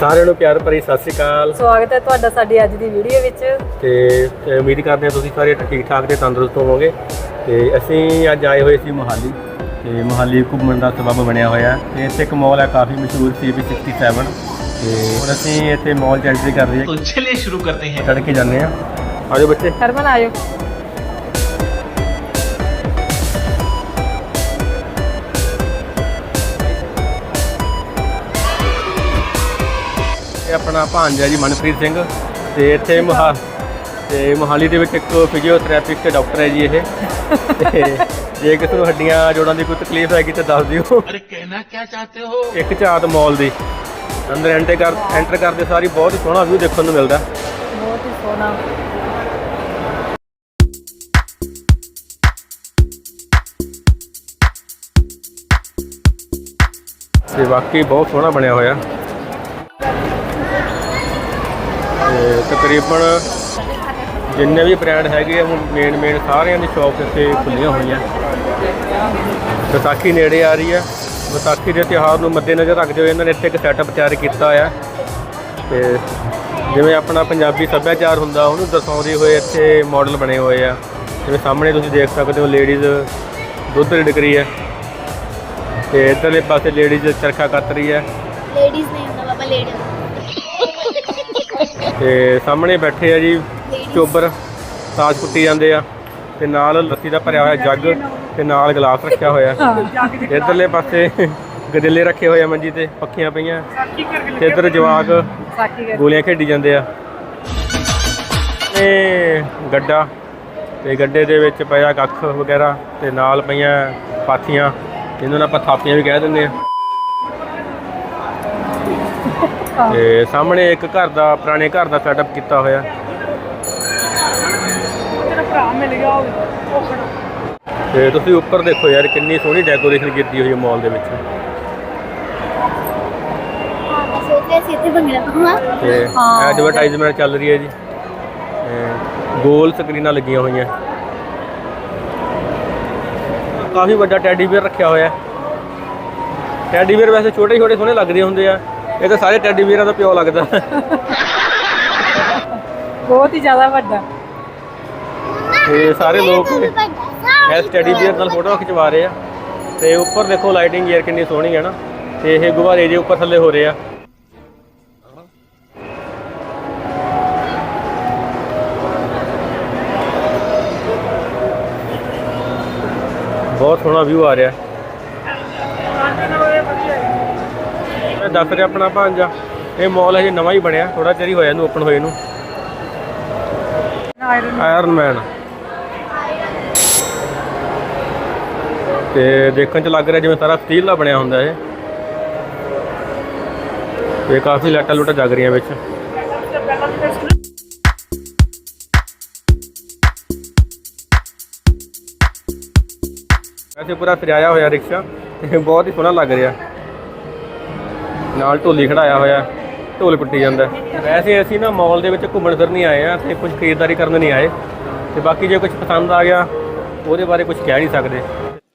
ਸਾਰਿਆਂ ਨੂੰ ਪਿਆਰ ਭਰੀ ਸਤਿ ਸ਼੍ਰੀ ਅਕਾਲ ਸਵਾਗਤ ਹੈ ਤੁਹਾਡਾ ਸਾਡੀ ਅੱਜ ਦੀ ਵੀਡੀਓ ਵਿੱਚ ਤੇ ਤੇ ਉਮੀਦ ਕਰਦੇ ਹਾਂ ਤੁਸੀਂ ਸਾਰੇ ਠੀਕ ਠਾਕ ਤੇ ਤੰਦਰੁਸਤ ਹੋਵੋਗੇ ਤੇ ਅਸੀਂ ਅੱਜ ਆਏ ਹੋਏ ਸੀ ਮੋਹਾਲੀ ਤੇ ਮੋਹਾਲੀ ਘੁੰਮਣ ਦਾ ਸਬਬ ਬਣਿਆ ਹੋਇਆ ਤੇ ਇੱਥੇ ਇੱਕ ਮਾਲ ਹੈ ਕਾਫੀ ਮਸ਼ਹੂਰ CB67 ਤੇ ਹੁਣ ਅਸੀਂ ਇੱਥੇ ਮਾਲ 'ਚ ਐਂਟਰੀ ਕਰ ਰਹੀ तो चलिए शुरू करते हैं ਹੈ ਚੜ ਕੇ ਜਾਂਦੇ ਆ ਆਜੋ ਬੱਚੇ ਹਰਮਨ ਆਇਓ ਇਹ ਆਪਣਾ ਭਾਂਜਾ ਜੀ ਮਨਪ੍ਰੀਤ ਸਿੰਘ ਤੇ ਇੱਥੇ ਮਹਾ ਤੇ ਮੋਹਾਲੀ ਦੇ ਵਿੱਚ ਇੱਕ ਫਿਜ਼ੀਓਥੈਰੇਪਿਸਟ ਡਾਕਟਰ ਹੈ ਜੀ ਇਹ। ਤੇ ਜੇ ਕਿਸੇ ਨੂੰ ਹੱਡੀਆਂ ਜੋੜਾਂ ਦੀ ਕੋਈ ਤਕਲੀਫ ਹੈਗੀ ਤਾਂ ਦੱਸ ਦਿਓ। ਅਰੇ ਕਹਿਣਾ ਕੀ ਚਾਹਤੇ ਹੋ? ਇੱਕ ਝਾਤ ਮੌਲ ਦੀ। ਅੰਦਰ ਐਂਟਰ ਕਰ ਐਂਟਰ ਕਰਦੇ ਸਾਰੀ ਬਹੁਤ ਸੋਹਣਾ ਵਿਊ ਦੇਖਣ ਨੂੰ ਮਿਲਦਾ। ਬਹੁਤ ਹੀ ਸੋਹਣਾ। ਤੇ ਵਾਕਈ ਬਹੁਤ ਸੋਹਣਾ ਬਣਿਆ ਹੋਇਆ। ਤੇ ਤਕਰੀਬਨ ਜਿੰਨੇ ਵੀ ਬ੍ਰਾਂਡ ਹੈਗੇ ਆ ਮੇਨ ਮੇਨ ਸਾਰਿਆਂ ਦੀ ਸ਼ਾਪ ਇੱਥੇ ਖੁੱਲੀਆਂ ਹੋਈਆਂ। ਵਿਸਾਖੀ ਨੇੜੇ ਆ ਰਹੀ ਆ। ਵਿਸਾਖੀ ਦੇ ਤਿਉਹਾਰ ਨੂੰ ਮੱਦੇਨਜ਼ਰ ਰੱਖਦੇ ਹੋਏ ਇਹਨਾਂ ਨੇ ਇੱਥੇ ਇੱਕ ਸੈਟਅਪ ਤਿਆਰ ਕੀਤਾ ਆ। ਤੇ ਜਿਵੇਂ ਆਪਣਾ ਪੰਜਾਬੀ ਸੱਭਿਆਚਾਰ ਹੁੰਦਾ, ਉਹਨੂੰ ਦਰਸਾਉਂਦੇ ਹੋਏ ਇੱਥੇ ਮਾਡਲ ਬਣੇ ਹੋਏ ਆ। ਜਿਵੇਂ ਸਾਹਮਣੇ ਤੁਸੀਂ ਦੇਖ ਸਕਦੇ ਹੋ ਲੇਡੀਜ਼ ਦੁੱਧ ਰਿੜਕ ਰਹੀ ਹੈ ਤੇ ਇੱਧਰਲੇ ਪਾਸੇ ਲੇਡੀਜ਼ ਚਰਖਾ ਕੱਤ ਰਹੀ ਹੈ ਲੇਡੀਜ਼ ਨਹੀਂ ਹੁੰਦਾ ਬਾਬਾ ਲੇਡੀ ਤੇ ਸਾਹਮਣੇ ਬੈਠੇ ਆ ਜੀ ਚੋਬਰ ਤਾਜ ਕੁੱਟੀ ਜਾਂਦੇ ਆ ਤੇ ਨਾਲ ਲੱਸੀ ਦਾ ਭਰਿਆ ਹੋਇਆ ਜੱਗ ਤੇ ਨਾਲ ਗਲਾਸ ਰੱਖਿਆ ਹੋਇਆ। ਇੱਧਰਲੇ ਪਾਸੇ ਗਦੇਲੇ ਰੱਖੇ ਹੋਏ ਆ ਮੰਜੀ ਤੇ ਪੱਖੀਆਂ ਪਈਆਂ। ਤੇ ਇੱਧਰ ਜਵਾਕ ਗੋਲੀਆਂ ਖੇਡੀ ਜਾਂਦੇ ਆ। ਇਹ ਗੱਡਾ ਤੇ ਗੱਡੇ ਦੇ ਵਿੱਚ ਪਿਆ ਕੱਖ ਵਗੈਰਾ ਤੇ ਨਾਲ ਪਈਆਂ ਪਾਥੀਆਂ। ਜਿਹਨਾਂ ਨੂੰ ਆਪਾਂ ਥਾਪੀਆਂ ਵੀ ਕਹਿ ਦਿੰਦੇ ਆ। ਤੇ ਸਾਹਮਣੇ ਇੱਕ ਘਰ ਦਾ ਪੁਰਾਣੇ ਘਰ ਦਾ ਸੈਟਅਪ ਕੀਤਾ ਹੋਇਆ। ਤੇ ਤੁਸੀਂ ਉੱਪਰ ਦੇਖੋ ਯਾਰ ਕਿੰਨੀ ਸੋਹਣੀ ਡੈਕੋਰੇਸ਼ਨ ਕੀਤੀ ਹੋਈ ਹੈ ਮਾਲ ਦੇ ਵਿੱਚ। ਹਾਂ ਮੈਂ ਸੋਚ ਰਿਹਾ ਸੀ ਇੱਥੇ ਭੰਗੜਾ ਪਾਵਾਂ ਤੇ ਹਾਂ। ਐਡਵਰਟਾਈਜ਼ਮੈਂਟ ਚੱਲ ਰਹੀ ਹੈ ਜੀ। ਤੇ ਗੋਲ ਸਕਰੀਨਾਂ ਲੱਗੀਆਂ ਹੋਈਆਂ। ਕਾਫੀ ਵੱਡਾ ਟੈਡੀ ਬੀਅਰ ਰੱਖਿਆ ਹੋਇਆ। ਟੈਡੀ ਬੀਅਰ ਵੈਸੇ ਛੋਟੇ ਛੋਟੇ ਸੋਹਣੇ ਲੱਗਦੇ ਹੁੰਦੇ ਆ। ਇਹ ਤਾਂ ਸਾਰੇ ਟੈਡੀ ਬੀਅਰਾਂ ਦਾ ਪਿਓ ਲੱਗਦਾ। ਬਹੁਤ ਹੀ ਜ਼ਿਆਦਾ ਵੱਡਾ। ਤੇ ਸਾਰੇ ਲੋਕ ਇਸ ਟੈਡੀ ਬੀਅਰ ਨਾਲ ਫੋਟੋ ਖਿਚਵਾ ਰਹੇ ਆ। ਤੇ ਉੱਪਰ ਦੇਖੋ ਲਾਈਟਿੰਗ ਯਾਰ ਕਿੰਨੀ ਸੋਹਣੀ ਹੈ ਨਾ। ਤੇ ਇਹ ਗੁਬਾਰੇ ਜੇ ਉੱਪਰ ਥੱਲੇ ਹੋ ਰਹੇ ਆ। ਬਹੁਤ ਸੋਹਣਾ ਵਿਊ ਆ ਰਿਹਾ। ਮੈਂ ਦੱਸ ਰਿਹਾ ਆਪਣਾ ਭਾਂਜਾ। ਇਹ ਮਾਲ ਹਜੇ ਨਵਾਂ ਹੀ ਬਣਿਆ ਥੋੜਾ ਚਿਰ ਹੀ ਹੋਇਆ ਇਹਨੂੰ ਓਪਨ ਹੋਏ ਨੂੰ। ਆਇਰਨ ਮੈਨ ਤੇ ਦੇਖਣ ਚ ਲੱਗ ਰਿਹਾ ਜਿਵੇਂ ਸਾਰਾ ਸਟੀਲ ਦਾ ਬਣਿਆ ਹੁੰਦਾ ਇਹ। ਤੇ ਕਾਫੀ ਲਾਈਟਾਂ ਲੂਟਾਂ ਜਗ ਰਹੀਆਂ ਵਿੱਚ। ਵੈਸੇ ਪੂਰਾ ਸਜਾਇਆ ਹੋਇਆ ਰਿਕਸ਼ਾ ਤੇ ਬਹੁਤ ਹੀ ਸੋਹਣਾ ਲੱਗ ਰਿਹਾ। ਨਾਲ ਢੋਲੀ ਖੜਾਇਆ ਹੋਇਆ ਢੋਲ ਕੁੱਟੀ ਜਾਂਦਾ। ਵੈਸੇ ਅਸੀਂ ਨਾ ਮਾਲ ਦੇ ਵਿੱਚ ਘੁੰਮਣ ਫਿਰਨ ਨਹੀਂ ਆਏ ਆ ਤੇ ਕੁਝ ਖਰੀਦਦਾਰੀ ਕਰਨ ਨਹੀਂ ਆਏ। ਤੇ ਬਾਕੀ ਜੇ ਕੁਝ ਪਸੰਦ ਆ ਗਿਆ ਉਹਦੇ ਬਾਰੇ ਕੁਝ ਕਹਿ ਨਹੀਂ ਸਕਦੇ।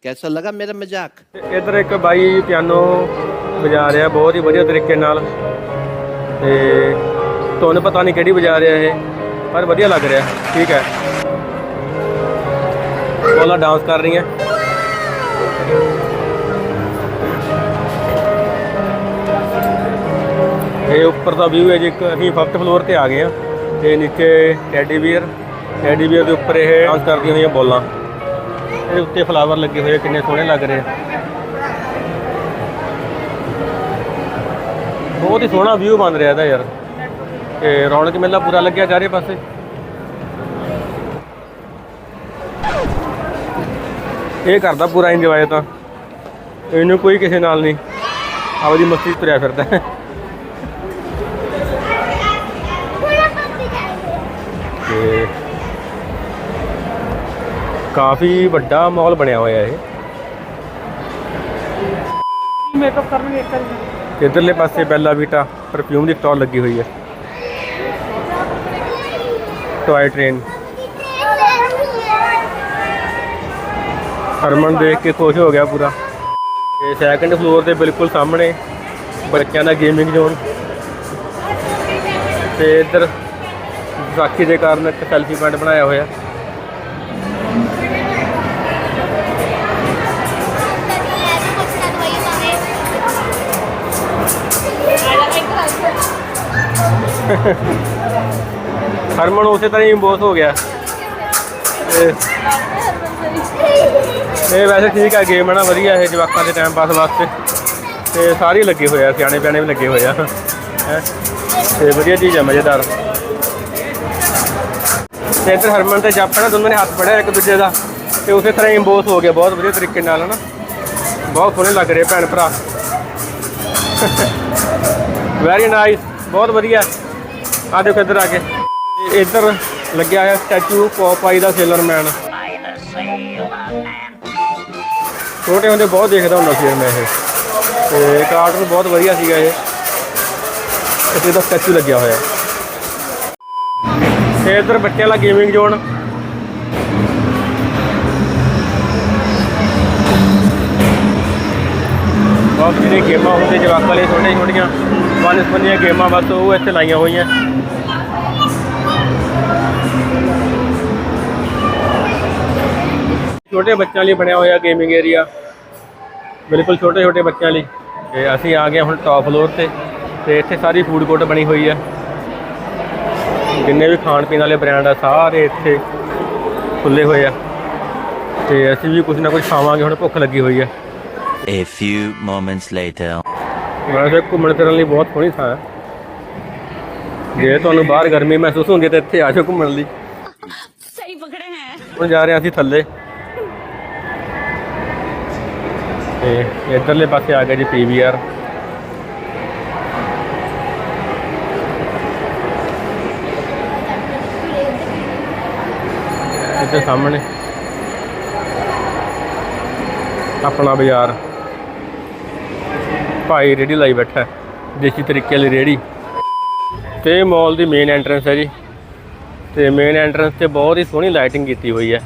ਕੈਸਾ ਲੱਗਾ ਮੇਰਾ ਮਜ਼ਾਕ? ਇੱਧਰ ਇੱਕ ਬਾਈ ਪਿਆਨੋ ਵਜਾ ਰਿਹਾ ਬਹੁਤ ਹੀ ਵਧੀਆ ਤਰੀਕੇ ਨਾਲ। ਤੇ ਤੁਹਾਨੂੰ ਪਤਾ ਨਹੀਂ ਕਿਹੜੀ ਵਜਾ ਰਿਹਾ ਇਹ ਪਰ ਵਧੀਆ ਲੱਗ ਰਿਹਾ ਠੀਕ ਹੈ। ਬੋਲਾ ਡਾਂਸ ਕਰ ਰਹੀ ਹੈ ਇਹ ਉੱਪਰ ਦਾ ਵਿਊ ਹੈ ਜੀ ਇੱਕ ਅਸੀਂ ਫਸਟ ਫਲੋਰ ਤੇ ਆ ਗਏ ਆ ਤੇ ਨੀਚੇ ਟੈਡੀ ਬੀਅਰ ਟੈਡੀ ਬੀਅਰ ਦੇ ਉੱਪਰ ਇਹ ਡਾਂਸ ਕਰਦੀਆਂ ਹੋਈਆਂ ਬੋਲਾਂ। ਇਹਦੇ ਉੱਤੇ ਫਲਾਵਰ ਲੱਗੇ ਹੋਏ ਆ, ਕਿੰਨੇ ਸੋਹਣੇ ਲੱਗ ਰਹੇ ਆ। ਬਹੁਤ ਹੀ ਸੋਹਣਾ ਵਿਊ ਬਣ ਰਿਹਾ ਇਹਦਾ ਯਾਰ। ਤੇ ਰੌਣਕ ਮੇਲਾ ਪੂਰਾ ਲੱਗਿਆ ਚਾਰੇ ਪਾਸੇ। ਇਹ ਕਰਦਾ ਪੂਰਾ ਇੰਜੋਏ ਤਾਂ। ਇਹਨੂੰ ਕੋਈ ਕਿਸੇ ਨਾਲ ਨਹੀਂ। ਆਪਦੀ ਮਸਤੀ ਤੁਰਿਆ ਫਿਰਦਾ। ਕਾਫੀ ਵੱਡਾ ਮਾਲ ਬਣਿਆ ਹੋਇਆ ਇਹ। ਮੇਕਅਪ ਕਰਨਗੇ ਇੱਕ ਵਾਰੀ। ਇਧਰਲੇ ਪਾਸੇ ਬੈਲਾ ਵੀਟਾ ਪਰਫਿਊਮ ਦੀ ਸਟਾਲ ਲੱਗੀ ਹੋਈ ਹੈ। ਟੋਏ ਟ੍ਰੇਨ ਹਰਮਨ ਦੇਖ ਕੇ ਖੁਸ਼ ਹੋ ਗਿਆ ਪੂਰਾ। ਤੇ ਸੈਕੰਡ ਫਲੋਰ ਦੇ ਬਿਲਕੁਲ ਸਾਹਮਣੇ ਬੱਚਿਆਂ ਦਾ ਗੇਮਿੰਗ ਜ਼ੋਨ ਤੇ ਇੱਧਰ ਵਿਸਾਖੀ ਦੇ ਕਾਰਨ ਇੱਕ ਸੈਲਫੀ ਪੁਆਇੰਟ ਬਣਾਇਆ ਹੋਇਆ। ਹਰਮਨ ਉਸੇ ਤਰ੍ਹਾਂ ਹੀ ਬੋਸ ਹੋ ਗਿਆ। ਤੇ ਇਹ ਵੈਸੇ ਠੀਕ ਆ ਗੇਮ ਹੈ ਨਾ ਵਧੀਆ ਇਹ ਜਵਾਕਾਂ ਦੇ ਟਾਈਮ ਪਾਸ ਵਾਸਤੇ। ਤੇ ਸਾਰੇ ਲੱਗੇ ਹੋਏ ਆ, ਸਿਆਣੇ ਪਿਆਣੇ ਵੀ ਲੱਗੇ ਹੋਏ ਆ। ਹੈਂ? ਤੇ ਵਧੀਆ ਚੀਜ਼ ਆ, ਮਜ਼ੇਦਾਰ। ਤੇ ਇੱਧਰ ਹਰਮਨ ਤੇ ਜੱਪ ਨਾ ਦੋਨਾਂ ਨੇ ਹੱਥ ਫੜਿਆ ਇੱਕ ਦੂਜੇ ਦਾ। ਤੇ ਉਸੇ ਤਰ੍ਹਾਂ ਹੀ ਇੰਬੋਸ ਹੋ ਗਿਆ, ਬਹੁਤ ਵਧੀਆ ਤਰੀਕੇ ਨਾਲ ਹਨਾ। ਬਹੁਤ ਸੋਹਣੇ ਲੱਗ ਰਹੇ ਭੈਣ ਭਰਾ। ਵੈਰੀ ਨਾਈਸ ਬਹੁਤ ਵਧੀਆ। ਆ ਦੇਖੋ ਇੱਧਰ ਆ ਕੇ। ਤੇ ਇੱਧਰ ਲੱਗਿਆ ਹੋਇਆ ਸਟੈਚੂ ਪੋਪਾਈ ਦਾ ਸੇਲਰ ਮੈਨ ਛੋਟੇ ਹੁੰਦੇ ਬਹੁਤ ਦੇਖਦਾ ਹੁੰਦਾ ਸੀ ਮੈਂ ਇਹ। ਤੇ ਕਾਰਟੂਨ ਬਹੁਤ ਵਧੀਆ ਸੀਗਾ ਇਹ। ਇੱਥੇ ਦਾ ਸਟੈਚੂ ਲੱਗਿਆ ਹੋਇਆ। ਤੇ ਇੱਧਰ ਬੱਚਿਆਂ ਦਾ ਗੇਮਿੰਗ ਜ਼ੋਨ ਬਹੁਤ ਜਿਹੜੀਆਂ ਗੇਮਾਂ ਹੁੰਦੀਆਂ ਜਵਾਕਾਂ ਲਈ ਛੋਟੀਆਂ ਛੋਟੀਆਂ ਵਨ ਸਪੰਨੀਆਂ ਗੇਮਾਂ ਬਸ ਉਹ ਇੱਥੇ ਲਾਈਆਂ ਹੋਈਆਂ। ਛੋਟੇ ਬੱਚਿਆਂ ਲਈ ਬਣਿਆ ਹੋਇਆ ਗੇਮਿੰਗ ਏਰੀਆ ਬਿਲਕੁਲ ਛੋਟੇ ਛੋਟੇ ਬੱਚਿਆਂ ਲਈ। ਤੇ ਅਸੀਂ ਆ ਗਏ ਹੁਣ ਟੌਪ ਫਲੋਰ ਤੇ। ਤੇ ਇੱਥੇ ਸਾਰੀ ਫੂਡ ਕੋਰਟ ਬਣੀ ਹੋਈ ਆ। ਜਿੰਨੇ ਵੀ ਖਾਣ ਪੀਣ ਵਾਲੇ ਬ੍ਰਾਂਡ ਆ ਸਾਰੇ ਇੱਥੇ ਖੁੱਲੇ ਹੋਏ ਆ। ਤੇ ਅਸੀਂ ਵੀ ਕੁਝ ਨਾ ਕੁਝ ਖਾਵਾਂਗੇ ਹੁਣ ਭੁੱਖ ਲੱਗੀ ਹੋਈ ਆ। A few moments later. ਵੈਸੇ ਘੁੰਮਣ ਫਿਰਨ ਲਈ ਬਹੁਤ ਸੋਹਣੀ ਥਾਂ ਹੈ ਜੇ ਤੁਹਾਨੂੰ ਬਾਹਰ ਗਰਮੀ ਮਹਿਸੂਸ ਹੁੰਦੀ ਹੈ ਤਾਂ ਇੱਥੇ ਆ ਜਾਓ ਘੁੰਮਣ ਲਈ। ਸਹੀ ਪਕੜੇ ਹੈ। ਹੁਣ ਜਾ ਰਹੇ ਹਾਂ ਅਸੀਂ ਥੱਲੇ। ਤੇ ਇਧਰਲੇ ਪਾਸੇ ਆ ਗਿਆ ਜੀ ਪੀਵੀਆਰ ਇੱਥੇ ਸਾਹਮਣੇ। ਆਪਣਾ ਬਾਜ਼ਾਰ। ਭਾਈ ਰੇੜੀ ਲਾਈ ਬੈਠਾ ਦੇਸੀ ਤਰੀਕੇ ਵਾਲੀ ਰੇੜੀ ਤੇ ਮਾਲ ਦੀ ਮੇਨ ਐਂਟਰੈਂਸ ਹੈ ਜੀ। ਤੇ ਮੇਨ ਐਂਟਰੈਂਸ ਤੇ ਬਹੁਤ ਹੀ ਸੋਹਣੀ ਲਾਈਟਿੰਗ ਕੀਤੀ ਹੋਈ ਹੈ।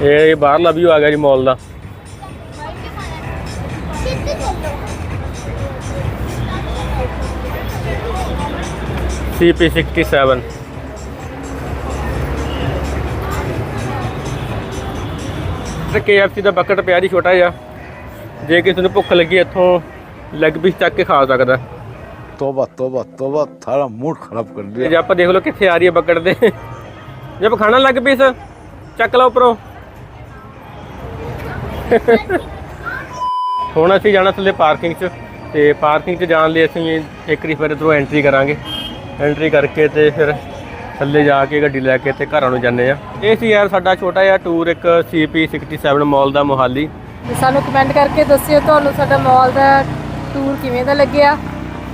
ਇਹ ਬਾਹਰਲਾ ਵੀ ਆ ਗਿਆ ਜੀ ਮਾਲ ਦਾ। CP67 ਤੇ KFC ਦਾ ਬਕਟ ਪਿਆ ਜੀ ਛੋਟਾ ਜਿਹਾ। ਜੇ ਕਿਸੇ ਨੂੰ ਭੁੱਖ ਲੱਗੀ ਇੱਥੋਂ ਲੱਗ ਪੀਸ ਚੱਕ ਕੇ ਖਾ ਸਕਦਾ। ਤੋਬਾ ਤੋਬਾ ਤੋਬਾ ਥਾਰਾ ਮੂਡ ਖਰਾਬ ਕਰ ਲਿਆ। ਜੇ ਆਪਾਂ ਦੇਖ ਲਓ ਕਿੱਥੇ ਆ ਰਹੀ ਹੈ ਬਕਟ ਦੇ ਜੇ ਖਾਣਾ ਲੱਗ ਪੀਸ ਚੱਕ ਲਓ ਉਪਰੋਂ। ਹੁਣ ਅਸੀਂ ਜਾਣਾ ਥੱਲੇ ਪਾਰਕਿੰਗ 'ਚ ਤੇ ਪਾਰਕਿੰਗ 'ਚ ਜਾਣ ਲਈ ਅਸੀਂ ਇੱਕ ਵਾਰੀ ਫਿਰ ਇੱਧਰੋਂ ਐਂਟਰੀ ਕਰਾਂਗੇ। ਐਂਟਰੀ ਕਰਕੇ ਤੇ ਫਿਰ ਥੱਲੇ ਜਾ ਕੇ ਗੱਡੀ ਲੈ ਕੇ ਤੇ ਘਰਾਂ ਨੂੰ ਜਾਂਦੇ ਆ। ਇਹ ਸੀ ਯਾਰ ਸਾਡਾ ਛੋਟਾ ਜਿਹਾ ਟੂਰ ਇੱਕ CP67 ਮਾਲ ਦਾ ਮੋਹਾਲੀ। ਸਾਨੂੰ ਕਮੈਂਟ ਕਰਕੇ ਦੱਸਿਓ ਤੁਹਾਨੂੰ ਸਾਡਾ ਮਾਲ ਦਾ ਟੂਰ ਕਿਵੇਂ ਦਾ ਲੱਗਿਆ।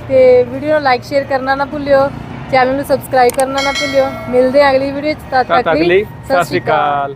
ਤੇ ਵੀਡੀਓ ਨੂੰ ਲਾਈਕ ਸ਼ੇਅਰ ਕਰਨਾ ਨਾ ਭੁੱਲਿਓ। ਚੈਨਲ ਨੂੰ ਸਬਸਕ੍ਰਾਈਬ ਕਰਨਾ ਨਾ ਭੁੱਲਿਓ। ਮਿਲਦੇ ਹਾਂ ਅਗਲੀ ਵੀਡੀਓ ਚ। ਤਦ ਤੱਕ ਲਈ ਸਤਿ ਸ਼੍ਰੀ ਅਕਾਲ।